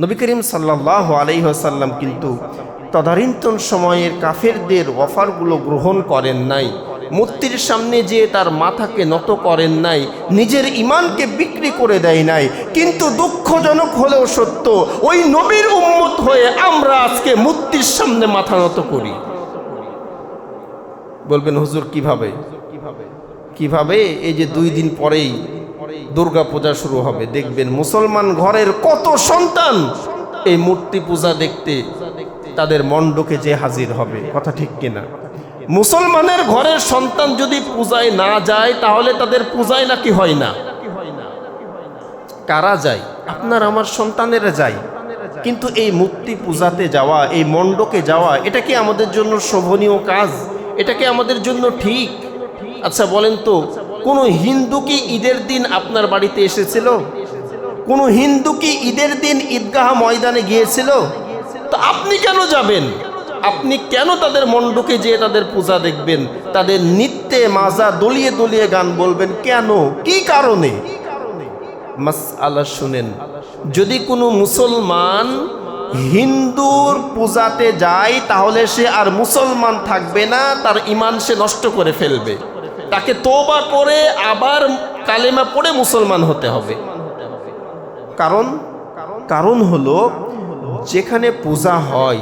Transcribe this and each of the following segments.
নবী করিম সাল্লাহ আলাইসাল্লাম কিন্তু তদারিন্তন সময়ের কাফেরদের অফারগুলো গ্রহণ করেন নাই। মূর্তির সামনে যে তার মাথাকে নত করেন নাই, নিজের ইমানকে বিক্রি করে দেয় নাই, কিন্তু দুঃখজনক হলেও সত্য, ওই নবীর উম্মত হয়ে আমরা আজকে মূর্তির সামনে মাথা নত করি। বলবেন, হুজুর, কীভাবে? কীভাবে? এই যে দুই দিন পরেই দুর্গা পূজা শুরু হবে। দেখবেন মুসলমান ঘরের কত সন্তান এই মূর্তি পূজা দেখতে তাদের মণ্ডকে যে হাজির হবে। কথা ঠিক কিনা? মুসলমানের ঘরের সন্তান যদি পূজায় না যায়, তাহলে তাদের পূজায় নাকি হয় না? কারা যায়? আপনার আমার সন্তানেরা যায়। কিন্তু এই মূর্তি পূজাতে যাওয়া, এই মণ্ডকে যাওয়া, এটা কি আমাদের জন্য শোভনীয় কাজ? এটা কি আমাদের জন্য ঠিক? আচ্ছা বলেন তো কোনো হিন্দু কি ঈদের দিন আপনার বাড়িতে এসেছিল? কোনো হিন্দু কি ঈদের দিন ঈদগাহ ময়দানে গিয়েছিল? তো আপনি কেন যাবেন? আপনি কেন তাদের মণ্ডকে যেয়ে তাদের পূজা দেখবেন? তাদের নিত্যে মাজা দলিয়ে দলিয়ে গান বলবেন কেন? কি কারণে? মাস আল্লাহ শুনেন, যদি কোনো মুসলমান হিন্দুর পূজাতে যায়, তাহলে সে আর মুসলমান থাকবে না, তার ইমান সে নষ্ট করে ফেলবে। তাকে তোবা করে আবার কালেমা পড়ে মুসলমান হতে হবে। কারণ কারণ হলো, যেখানে পূজা হয়,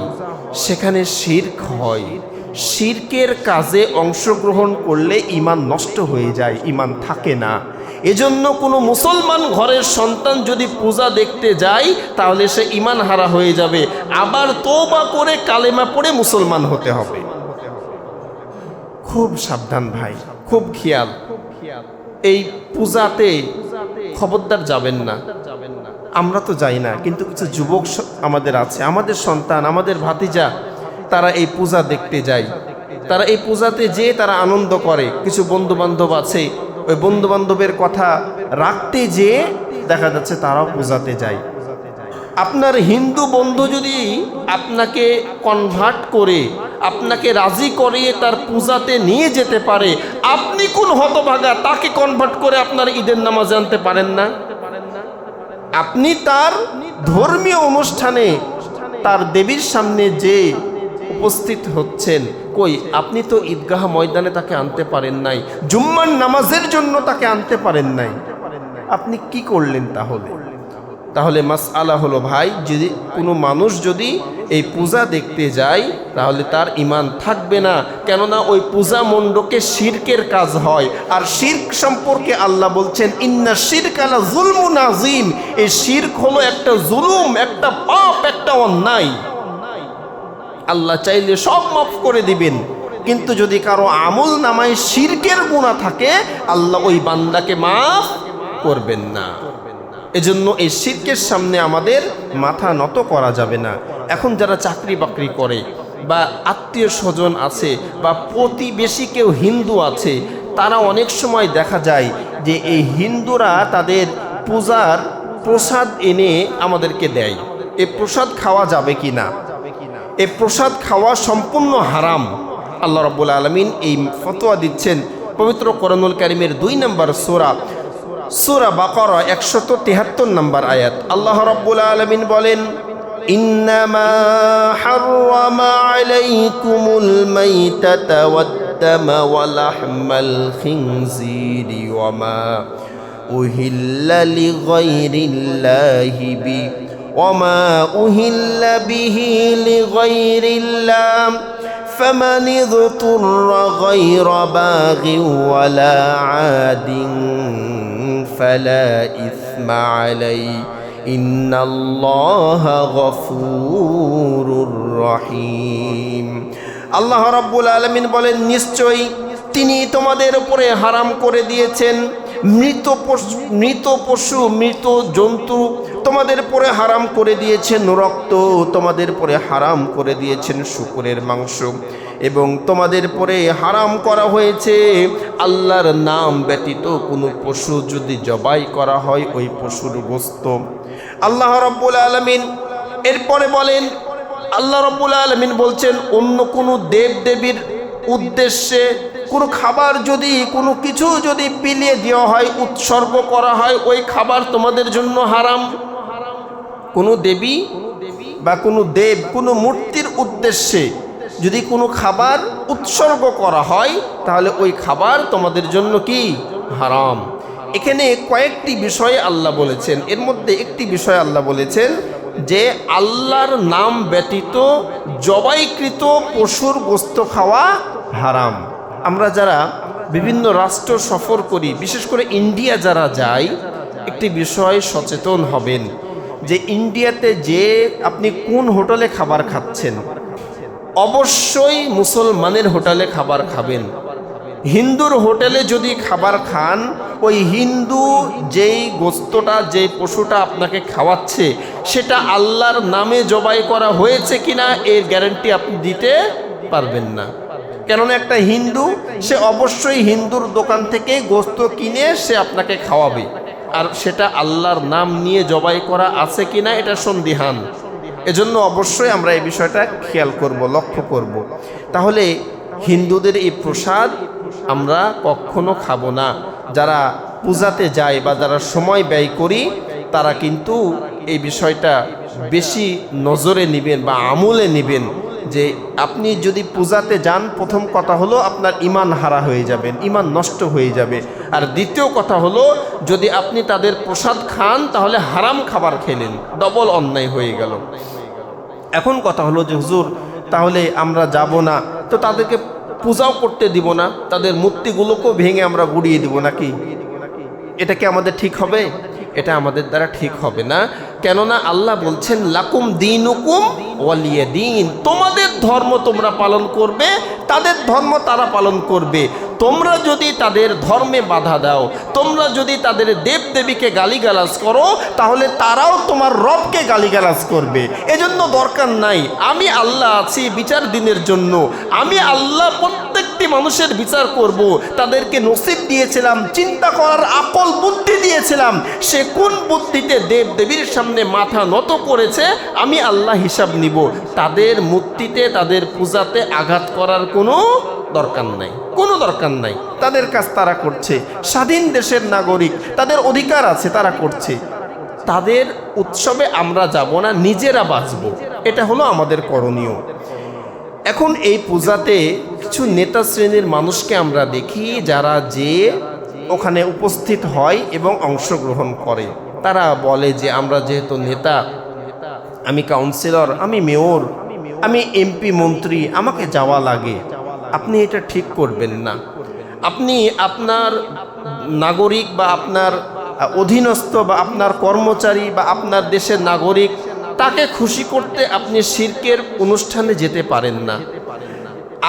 সেখানে শির্ক হয়। শির্কের কাজে অংশগ্রহণ করলে ইমান নষ্ট হয়ে যায় ইমান থাকে না। এজন্য কোনো মুসলমান ঘরের সন্তান যদি পূজা দেখতে যায়, তাহলে সে ইমান হারা হয়ে যাবে। আবার তোবা করে কালেমা পড়ে মুসলমান হতে হবে। খুব সাবধান ভাই। খুব খেয়াল। এই পূজাতে খবরদার যাবেন না। আমরা তো যাই না, কিন্তু কিছু যুবক আমাদের আছে, আমাদের সন্তান, আমাদের ভাতিজা, তারা এই পূজা দেখতে যায়। তারা এই পূজাতে যে তারা আনন্দ করে। কিছু বন্ধু বান্ধব আছে, ওই বন্ধু বান্ধবের কথা রাখতে যে দেখা যাচ্ছে তারাও পূজাতে যায়। আপনার হিন্দু বন্ধু যদি আপনাকে কনভার্ট করে আপনাকে রাজি করিয়ে তার পূজাতে নিয়ে যেতে পারে। আপনি কোন হতভাগা? তাকে কনভার্ট করে আপনার ঈদের নামাজ আনতে পারেন না। আপনি তার ধর্মীয় অনুষ্ঠানে তার দেবীর সামনে যে উপস্থিত হচ্ছেন, কই? আপনি তো ঈদগাহ ময়দানে তাকে আনতে পারেন নাই, জুম্মার নামাজের জন্য তাকে আনতে পারেন নাই। আপনি কি করলেন তাহলে? তাহলে মাস আলা হলো ভাই, যদি কোনো মানুষ যদি এই পূজা দেখতে যায়, তাহলে তার ইমান থাকবে না। কেননা ওই পূজা মণ্ডকে শির্কের কাজ হয়। আর শির্ক সম্পর্কে আল্লাহ বলছেন, ইন্না শির্ক আলা জুলমুন নাজিম এই শির্ক হলো একটা জুলুম, একটা পাপ, একটা অন্যায়। আল্লাহ চাইলে সব মাফ করে দিবেন। কিন্তু যদি কারও আমল নামায় শিরকের গুণা থাকে, আল্লাহ ওই বান্দাকে মাফ করবেন না। এজন্য এই শিরকের সামনে আমাদের মাথা নত করা যাবে না। এখন যারা চাকরি বাকরি করে বা আত্মীয় স্বজন আছে বা প্রতিবেশী কেউ হিন্দু আছে, তারা অনেক সময় দেখা যায় যে এই হিন্দুরা তাদের পূজার প্রসাদ এনে আমাদেরকে দেয়। এ প্রসাদ খাওয়া যাবে কি না? এ প্রসাদ খাওয়া সম্পূর্ণ হারাম। আল্লাহ রব্বুল আলমিন এই ফতোয়া দিচ্ছেন। পবিত্র করনুল কারিমের দুই নম্বর সোরা সোরা বাকর একশত তেহাত্তর নম্বর আয়াত আল্লাহ রব্বুল আলমিন বলেন إنما حرم عليكم الميتة والدم ولحم الخنزير وما أهل لغير الله به وما أهل به لغير الله فمن اضطر غير باغ ولا عاد فلا إثم عليه إن الله غفور رحيم আল্লাহ রাব্বুল আলমিন বলেন নিশ্চয়ই তিনি তোমাদের উপরে হারাম করে দিয়েছেন মৃত পশু মৃত পশু মৃত জন্তু তোমাদের পরে হারাম করে দিয়েছেন রক্ত তোমাদের পরে হারাম করে দিয়েছেন শুকুরের মাংস এবং তোমাদের পরে হারাম করা হয়েছে। আল্লাহর নাম ব্যতীত কোনো পশু যদি জবাই করা হয়, ওই পশুর গোস্ত। আল্লাহ রব্বুল আলমিন এরপরে বলেন, আল্লাহ রব্বুল আলমিন বলছেন, অন্য কোনো দেব দেবীর উদ্দেশ্যে কোনো খাবার যদি, কোনো কিছু যদি পিলিয়ে দেওয়া হয়, উৎসর্গ করা হয়, ওই খাবার তোমাদের জন্য হারাম। কোনো দেবী বা কোনো দেব, কোনো মূর্তির উদ্দেশ্যে যদি কোনো খাবার উৎসর্গ করা হয়, তাহলে ওই খাবার তোমাদের জন্য কি? হারাম। এখানে কয়েকটি বিষয়ে আল্লাহ বলেছেন। এর মধ্যে একটি বিষয় আল্লাহ বলেছেন যে আল্লাহর নাম ব্যতীত জবাইকৃত পশুর গোস্ত খাওয়া হারাম। আমরা যারা বিভিন্ন রাষ্ট্র সফর করি, বিশেষ করে ইন্ডিয়া যারা যায়, একটি বিষয় সচেতন হবেন যে ইন্ডিয়াতে যে আপনি কোন হোটেলে খাবার খাচ্ছেন অবশ্যই মুসলমানের হোটেলে খাবার খাবেন। হিন্দুর হোটেলে যদি খাবার খান, ওই হিন্দু যেই গোস্তটা যে পশুটা আপনাকে খাওয়াচ্ছে, সেটা আল্লাহর নামে জবাই করা হয়েছে কিনা, এর গ্যারান্টি আপনি দিতে পারবেন না। কেননা একটা হিন্দু, সে অবশ্যই হিন্দুর দোকান থেকে গোস্ত কিনে সে আপনাকে খাওয়াবে। আর সেটা আল্লাহর নাম নিয়ে জবাই করা আছে কিনা, এটা সন্দিহান। এজন্য অবশ্যই আমরা এই বিষয়টা খেয়াল করব, লক্ষ্য করব। তাহলে হিন্দুদের এই প্রসাদ আমরা কখনো খাব না। যারা পূজাতে যায় বা যারা সময় ব্যয় করি, তারা কিন্তু এই বিষয়টা বেশি নজরে নেবেন বা আমলে নেবেন। যে আপনি যদি পূজাতে যান, প্রথম কথা হলো আপনার ইমান হারা হয়ে যাবেন ইমান নষ্ট হয়ে যাবে। আর দ্বিতীয় কথা হলো, যদি আপনি তাদের প্রসাদ খান, তাহলে হারাম খাবার খেলেন, ডবল অন্যায় হয়ে গেল। এখন কথা হলো যে, হুজুর, তাহলে আমরা যাব না, তো তাদেরকে পূজাও করতে দিব না, তাদের মূর্তিগুলোকেও ভেঙে আমরা গুড়িয়ে দিব নাকি? এটা কি আমাদের ঠিক হবে? এটা আমাদের দ্বারা ঠিক হবে না। কেননা আল্লাহ বলছেন, লাকুম দিন হুকুম ওয়ালিয়ে দিন তোমাদের ধর্ম তোমরা পালন করবে, তাদের ধর্ম তারা পালন করবে। তোমরা যদি তাদের ধর্মে বাধা দাও, তোমরা যদি তাদের দেব দেবীকে গালিগালাজ করো, তাহলে তারাও তোমার রবকে গালিগালাজ করবে। এজন্য দরকার নাই, আমি আল্লাহ আছি বিচার দিনের জন্য। আমি আল্লাহ প্রত্যেকটি মানুষের বিচার করব। তাদেরকে নসিব দিয়েছিলাম, চিন্তা করার আকল বুদ্ধি দিয়েছিলাম। সে কোন বুদ্ধিতে দেব দেবীর সামনে মাথা নত করেছে, আমি আল্লাহ হিসাব নিব। তাদের মূর্তিতে তাদের পূজাতে আঘাত করার কোনো দরকার নাই। কোনো দরকার নাই। তাদের কাজ তারা করছে। স্বাধীন দেশের নাগরিক, তাদের অধিকার আছে, তারা করছে। তাদের উৎসবে আমরা যাব না, নিজেরা বাঁচব। এটা হলো আমাদের করণীয়। এখন এই পূজাতে কিছু নেতা শ্রেণির মানুষকে আমরা দেখি যারা যে ওখানে উপস্থিত হয় এবং অংশগ্রহণ করে। তারা বলে যে আমরা যেহেতু নেতা, আমি কাউন্সিলর আমি মেয়র আমি এমপি মন্ত্রী, আমাকে যাওয়া লাগে। আপনি এটা ঠিক করবেন না। আপনি আপনার নাগরিক বা আপনার অধীনস্থ বা আপনার কর্মচারী বা আপনার দেশের নাগরিক, তাকে খুশি করতে আপনি শির্কের অনুষ্ঠানে যেতে পারেন না।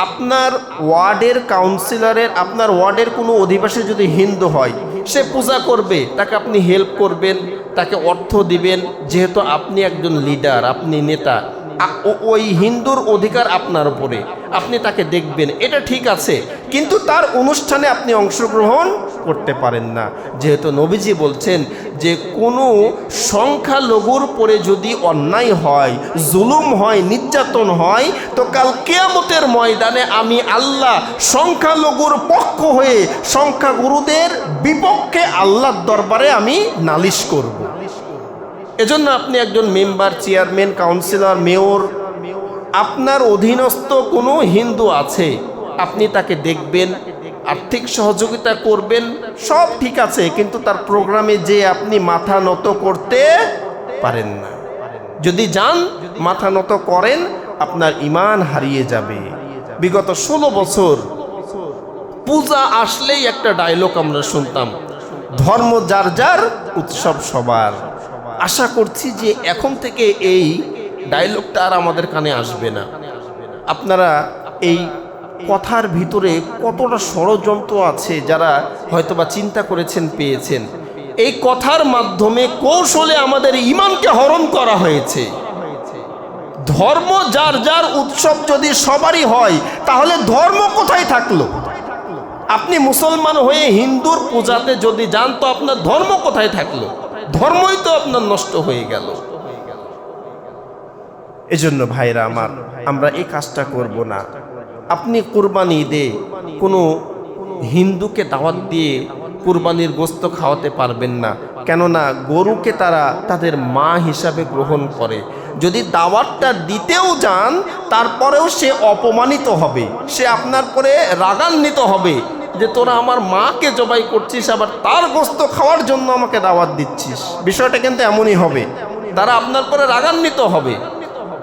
আপনার ওয়ার্ডের কাউন্সিলরের আপনার ওয়ার্ডের কোনো অধিবাসী যদি হিন্দু হয় সে পূজা করবে, তাকে আপনি হেল্প করবেন, তাকে অর্থ দিবেন। যেহেতু আপনি একজন লিডার আপনি নেতা ওই হিন্দুর অধিকার আপনার উপরে। আপনি তাকে দেখবেন, এটা ঠিক আছে, কিন্তু তার অনুষ্ঠানে আপনি অংশগ্রহণ করতে পারেন না। যেহেতু নবীজি বলছেন যে, কোনো সংখ্যালঘুর পরে যদি অন্যায় হয়, জুলুম হয়, নির্যাতন হয়, তো কাল কেয়ামতের ময়দানে আমি আল্লাহ সংখ্যালঘুর পক্ষ হয়ে সংখ্যাগুরুদের বিপক্ষে আল্লাহর দরবারে আমি নালিশ করব। এজন্য আপনি একজন মেম্বার, চেয়ারম্যান, কাউন্সিলর, মেয়র, আপনার অধীনস্থ কোনো হিন্দু আছে, আপনি তাকে দেখবেন, আর্থিক সহযোগিতা করবেন, সব ঠিক আছে, কিন্তু তার প্রোগ্রামে যে আপনি মাথা নত করতে পারেন না। যদি যান, মাথা নত করেন, আপনার ইমান হারিয়ে যাবে। বিগত ষোলো বছর পূজা আসলেই একটা ডায়লগ আমরা শুনতাম, ধর্ম যার যার, উৎসব সবার। আশা করছি যে এখন থেকে এই ডায়লগটা আর আমাদের কানে আসবে না। আপনারা এই কথার ভিতরে কতটা ষড়যন্ত্র আছে যারা হয়তোবা চিন্তা করেছেন, পেয়েছেন। এই কথার মাধ্যমে কৌশলে আমাদের ইমানকে হরণ করা হয়েছে। ধর্ম যার যার উৎসব যদি সবারই হয়, তাহলে ধর্ম কোথায় থাকল? আপনি মুসলমান হয়ে হিন্দুর পূজাতে যদি যান, তো আপনার ধর্ম কোথায় থাকল? ধর্মই তো আপনার নষ্ট হয়ে গেল। এজন্য ভাইরা আমার, আমরা এই কাজটা করব না। আপনি কুরবানি ঈদে কোনো হিন্দুকে দাওয়াত দিয়ে কুরবানির গোস্ত খাওয়াতে পারবেন না। কেননা গরুকে তারা তাদের মা হিসাবে গ্রহণ করে। যদি দাওয়াতটা দিতেও যান, তারপরেও সে অপমানিত হবে। সে আপনার পরে রাগান্বিত হবে। যে তোরা আমার মাকে জবাই করছিস, আবার তার গোস্ত খাওয়ার জন্য আমাকে দাওয়াত দিচ্ছিস। বিষয়টা কিন্তু এমনই হবে। তারা আপনার পরে রাগান্বিত হবে।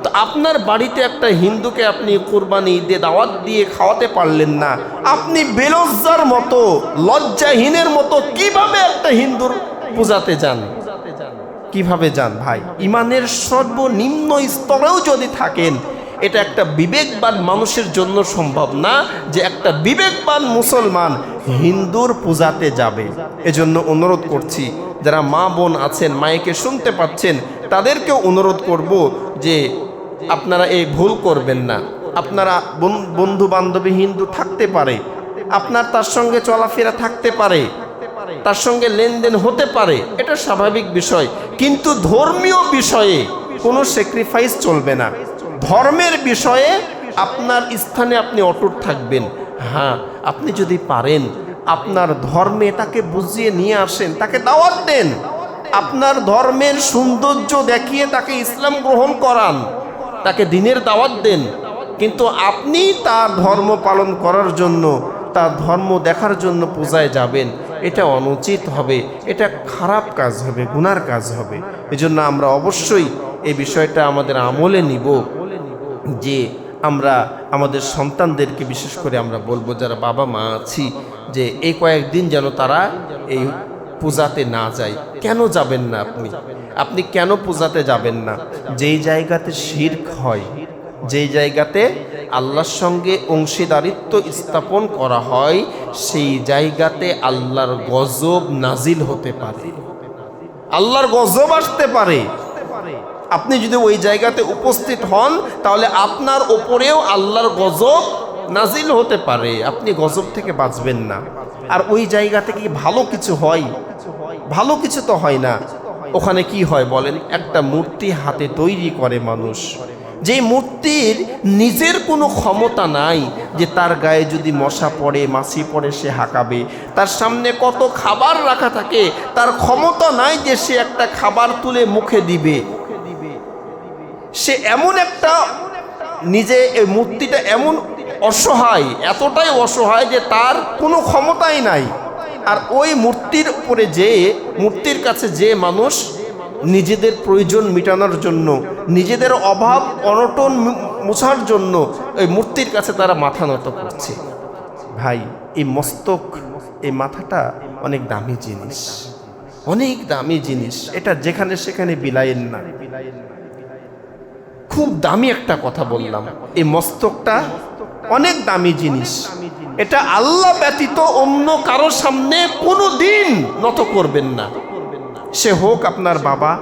তো আপনার বাড়িতে একটা হিন্দুকে আপনি কোরবানি দিয়ে দাওয়াত দিয়ে খাওয়াতে পারলেন না। আপনি বেলজ্জার মতো, লজ্জাহীনের মতো কীভাবে একটা হিন্দুর পূজাতে যান? কীভাবে যান ভাই? ইমানের সর্বনিম্ন স্তরেও যদি থাকেন এটা একটা বিবেকবান মানুষের জন্য সম্ভব না যে একটা বিবেকবান মুসলমান হিন্দুর পূজাতে যাবে। এজন্য অনুরোধ করছি, যারা মা বোন আছেন, মায়েকে শুনতে পাচ্ছেন, তাদেরকেও অনুরোধ করব যে আপনারা এই ভুল করবেন না। আপনারা বন্ধু বান্ধবী হিন্দু থাকতে পারে, আপনার তার সঙ্গে চলাফেরা থাকতে পারে, তার সঙ্গে লেনদেন হতে পারে, এটা স্বাভাবিক বিষয়। কিন্তু ধর্মীয় বিষয়ে কোনো স্যাক্রিফাইস চলবে না। ধর্মের বিষয়ে আপনার স্থানে আপনি অটুট থাকবেন। হ্যাঁ আপনি যদি পারেন, আপনার ধর্মে তাকে বুঝিয়ে নিয়ে আসেন, তাকে দাওয়াত দেন। আপনার ধর্মের সৌন্দর্য দেখিয়ে তাকে ইসলাম গ্রহণ করান, তাকে দিনের দাওয়াত দেন। কিন্তু আপনি তার ধর্ম পালন করার জন্য, তার ধর্ম দেখার জন্য পূজায় যাবেন, এটা অনুচিত হবে, এটা খারাপ কাজ হবে, গুনার কাজ হবে। এজন্য আমরা অবশ্যই এই বিষয়টা আমাদের আমলে নিব। যে আমরা আমাদের সন্তানদেরকে বিশেষ করে আমরা বলব, যারা বাবা মা আছি, যে এই কয়েকদিন যেন তারা এই পূজাতে না যায়। কেন যাবেন না আপনি? আপনি কেন পূজাতে যাবেন না? যেই জায়গাতে শির্ক হয়, যেই জায়গাতে আল্লাহর সঙ্গে অংশীদারিত্ব স্থাপন করা হয়, সেই জায়গাতে আল্লাহর গজব নাজিল হতে পারে। আল্লাহর গজব আসতে পারে। আপনি যদি ওই জায়গাতে উপস্থিত হন, তাহলে আপনার ওপরেও আল্লাহর গজব নাজিল হতে পারে। আপনি গজব থেকে বাঁচবেন না। আর ওই জায়গাতে কি ভালো কিছু হয়? ভালো কিছু তো হয় না। ওখানে কি হয় বলেন? একটা মূর্তি হাতে তৈরি করে মানুষ। যে মূর্তির নিজের কোনো ক্ষমতা নাই যে তার গায়ে যদি মশা পড়ে, মাছি পড়ে, সে হাঁকাবে। তার সামনে কত খাবার রাখা থাকে, তার ক্ষমতা নাই যে সে একটা খাবার তুলে মুখে দিবে। সে এমন একটা নিজে এই মূর্তিটা এমন অসহায়, এতটাই অসহায় যে তার কোনো ক্ষমতাই নাই। আর ওই মূর্তির উপরে যে, মূর্তির কাছে যে মানুষ নিজেদের প্রয়োজন মেটানোর জন্য, নিজেদের অভাব, অনটন মোছার জন্য ওই মূর্তির কাছে তারা মাথা নত করছে। ভাই, এই মস্তক, এই মাথাটা অনেক দামি জিনিস। অনেক দামি জিনিস। এটা যেখানে সেখানে বিলাইন না। খুব দামি একটা কথা বললাম। এই মস্তকটা অনেক দামি জিনিস। এটা আল্লাহ ব্যতীত অন্য কারোর সামনে কোনো দিন নত করবেন না। সে হোক আপনার বাবা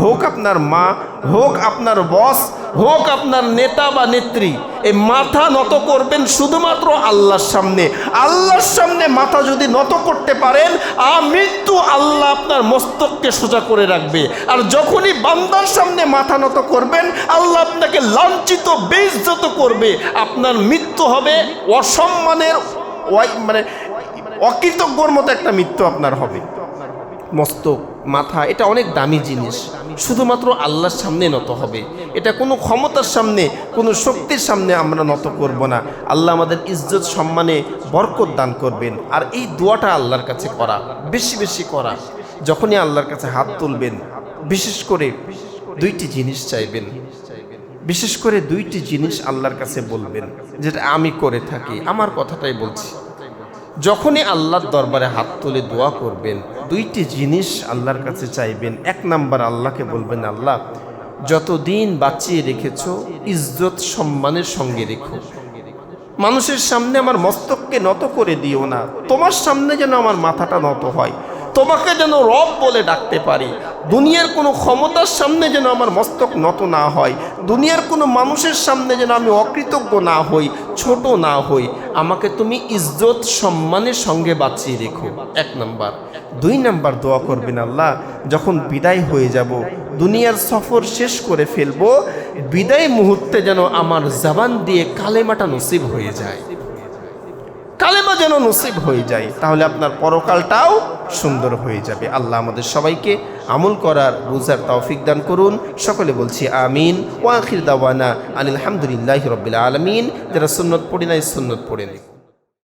হোক আপনার মা, হোক আপনার বস, হোক আপনার নেতা বা নেত্রী এই মাথা নত করবেন শুধুমাত্র আল্লাহর সামনে। আল্লাহর সামনে মাথা যদি নত করতে পারেন, আ মৃত্যু আল্লাহ আপনার মস্তককে সোজা করে রাখবে। আর যখনই বান্দার সামনে মাথা নত করবেন, আল্লাহ আপনাকে লাঞ্ছিত, বেইজ্জত করবে। আপনার মৃত্যু হবে অসম্মানের মানে অকৃতজ্ঞর মতো একটা মৃত্যু আপনার হবে। মস্তক। মাথা, এটা অনেক দামি জিনিস। শুধুমাত্র আল্লাহর সামনে নত হবে। এটা কোনো ক্ষমতার সামনে, কোনো শক্তির সামনে আমরা নত করব না। আল্লাহ আমাদের ইজ্জত, সম্মানে বরকত দান করবেন। আর এই দোয়াটা আল্লাহর কাছে করা, বেশি বেশি করা। যখনই আল্লাহর কাছে হাত তুলবেন, বিশেষ করে দুইটি জিনিস চাইবেন। বিশেষ করে দুইটি জিনিস আল্লাহর কাছে বলবেন, যেটা আমি করে থাকি। আমার কথাটাই বলছি। যখনই আল্লাহর দরবারে হাত তুলে দোয়া করবেন, দুইটি জিনিস আল্লাহর কাছে চাইবেন। এক নাম্বার আল্লাহকে বলবেন, আল্লাহ, যতদিন বাঁচিয়ে রেখেছ, ইজ্জত সম্মানের সঙ্গে রেখো। মানুষের সামনে আমার মস্তককে নত করে দিও না। তোমার সামনে যেন আমার মাথাটা নত হয়। তোমাকে যেন রব বলে ডাকতে পারি। দুনিয়ার কোনো ক্ষমতার সামনে যেন আমার মস্তক নত না হয়। দুনিয়ার কোনো মানুষের সামনে যেন আমি অকৃতজ্ঞ না হই, ছোট না হই। আমাকে তুমি ইজ্জত, সম্মানের সঙ্গে বাঁচিয়ে রেখো। এক নাম্বার। দুই নাম্বার দোয়া করবেন আল্লাহ, যখন বিদায় হয়ে যাব, দুনিয়ার সফর শেষ করে ফেলব, বিদায় মুহূর্তে যেন আমার জবান দিয়ে কালেমাটা নসিব হয়ে যায়। কালেমা যেন নসিব হয়ে যায়, তাহলে আপনার পরকালটাও সুন্দর হয়ে যাবে। আল্লাহ আমাদের সবাইকে আমল করার রোজার তৌফিক দান করুন। সকলে বলছি আমিন। ওয়াখির দাওয়ানা আনিল হামদুলিল্লাহ রবিল আলমিন। যারা সুন্নত পড়ি নাই, সুন্নত পড়ে নিন